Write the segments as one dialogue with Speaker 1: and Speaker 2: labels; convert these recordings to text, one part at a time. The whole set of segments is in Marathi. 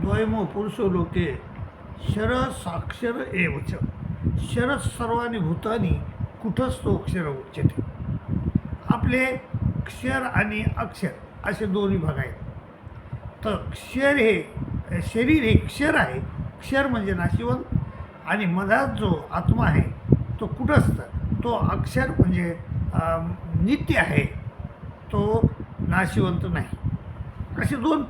Speaker 1: द्वयमो पुरुषो लोके शर साक्षर एवच। शर सर्वानी भूतानी कुठंच अक्षर उच्चते आपले क्षर आणि अक्षर असे दोन्ही भाग आहेत। तर क्षर हे शरीर हे क्षर आहे क्षर म्हणजे नाशिवंत आणि मधात जो आत्मा आहे तो कुठंच तो अक्षर म्हणजे नित्य आहे तो नाशिवंत नाही। असे दोन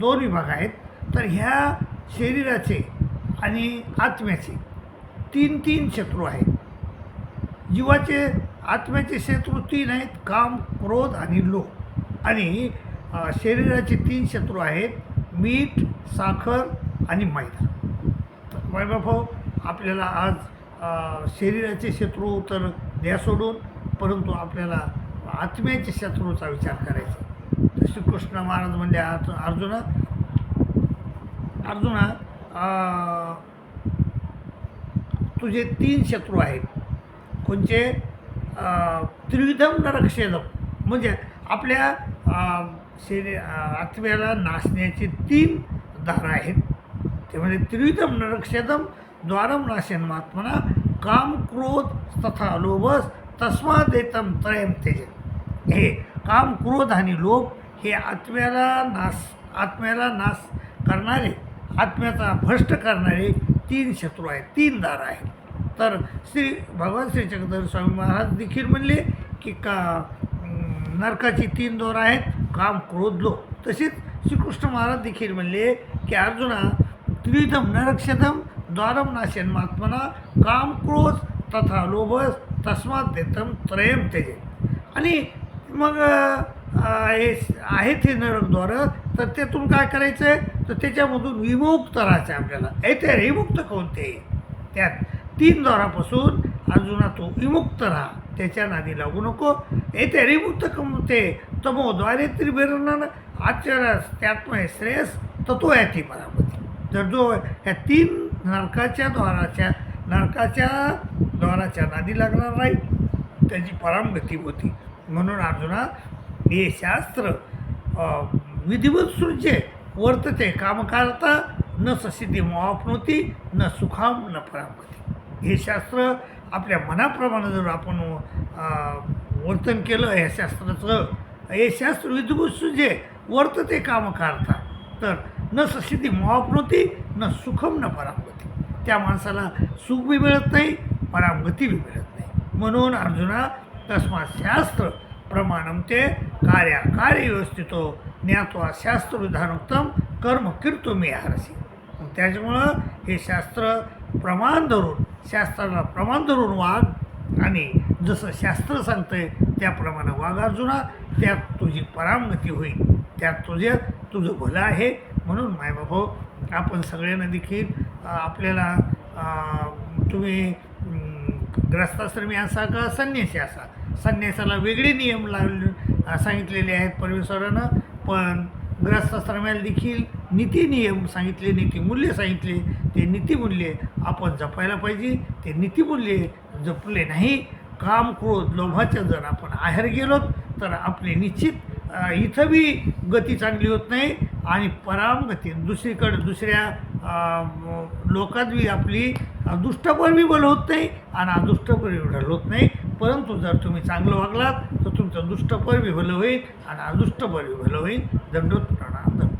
Speaker 1: दोन विभाग आहेत. तर ह्या शरीराचे आणि आत्म्याचे तीन तीन शत्रू आहेत. जीवाचे आत्म्याचे शत्रू तीन आहेत. काम क्रोध आणि लोभ. आणि शरीराचे तीन शत्रू आहेत. मीठ साखर आणि मैदा. तर मायबाभाऊ आपल्याला आज शरीराचे शत्रू तर द्या सोडून परंतु आपल्याला आत्म्याचे शत्रूचा विचार करायचा श्रीकृष्ण महाराज म्हणजे अर्जुन. अर्जुना अर्जुना तुझे तीन शत्रू आहेत. कोणचे? त्रिविधम नरक्षेदम. म्हणजे आपल्या शरी शरीर आत्म्याला नाशण्याचे तीन दार आहेत. ते म्हणजे त्रिविधम नरक्षेदम द्वारम नाशेन महात्मना काम क्रोध तथा लोभस तस्मात देतम त्रयम तेज. हे काम क्रोध आणि लोभ हे आत्म्याला नाश आत्म्याला नाश करणारे आत्म्याचा भ्रष्ट करणारे तीन शत्रू आहेत तीन दार आहेत. तर श्री भगवान श्री चक्रधर स्वामी महाराज देखील म्हणले की का नरकाची तीन दोर आहेत काम क्रोध लोभ. तसेच श्रीकृष्ण महाराज देखील म्हणले की अर्जुना त्रिदम नरक्षदम द्वारम नाशन महात्मना काम क्रोध तथा लोभस तस्मात देतम त्रयम तेजे आणि मग हे आहेत हे नरकद्वारं तर त्यातून काय करायचं? आहे तर त्याच्यामधून विमुक्त राहायचं आहे आपल्याला. हे ते विमुक्त कोणते त्यात तीन द्वारापासून अर्जुना तो विमुक्त राहा. त्याच्या नादी लागू नको. येथे रिमुक्त कमते तमोद्वारे त्रिभिरणानं आचरस त्यात्मय श्रेयस तत्व ती परामती तर जो ह्या तीन नरकाच्या द्वाराच्या नरकाच्या द्वाराच्या नादी लागणार नाही. त्याची परामगती होती. म्हणून अर्जुना हे शास्त्र विधिवत सृज्य वर्तते कामकारता न ससिद्धी मोहापनोती न सुखाम न परामती हे शास्त्र आपल्या मनाप्रमाणे जर आपण वर्तन केलं या शास्त्राचं हे शास्त्र विधिवत सृज्य वर्तते कामकारता तर न ससिद्धी मोहापनोती न सुखम न परामगती त्या माणसाला सुख बी मिळत नाही परामगती बी मिळत नाही. म्हणून अर्जुना तस्मात् शास्त्र प्रमाणम ते कार्या कार्य व्यवस्थितो ज्ञात्वा शास्त्र कर्म कीर्तो मी हरसी त्याच्यामुळं हे शास्त्र प्रमाण धरून शास्त्राला प्रमाण धरून वाग आणि जसं शास्त्र सांगतंय त्याप्रमाणे वाग अर्जुना त्यात तुझी परामगती होईल त्यात तुझे तुझं भलं आहे म्हणून मायबाभाऊ आपण सगळ्यांना देखील आपल्याला तुम्ही ग्रस्ताश्रमी असा का संन्यासी असा? संन्यासाला वेगळे नियम लावले सांगितलेले आहेत परमेश्वरानं पण ग्रस्ताश्रमाला देखील नीती नियम सांगितले नीतीमूल्य सांगितले. ते नीतीमूल्य आपण जपायला पाहिजे ते नीतीमूल्य जपले नाही. काम क्रोध लोभाच्या जर आपण आहेर गेलो तर आपले निश्चित इथं बी गती चांगली होत नाही. आणि परामगती दुसरीकडे दुसऱ्या लोकात बी आपली दुष्टपण बी बल होत नाही आणि अदुष्टपण बी होत नाही. परंतु जर तुम्ही चांगलं वागलात तर तुमचं दुष्ट बी भलं होईल आणि अदुष्ट बी भलं होईल. दंडोत प्रणाम दंड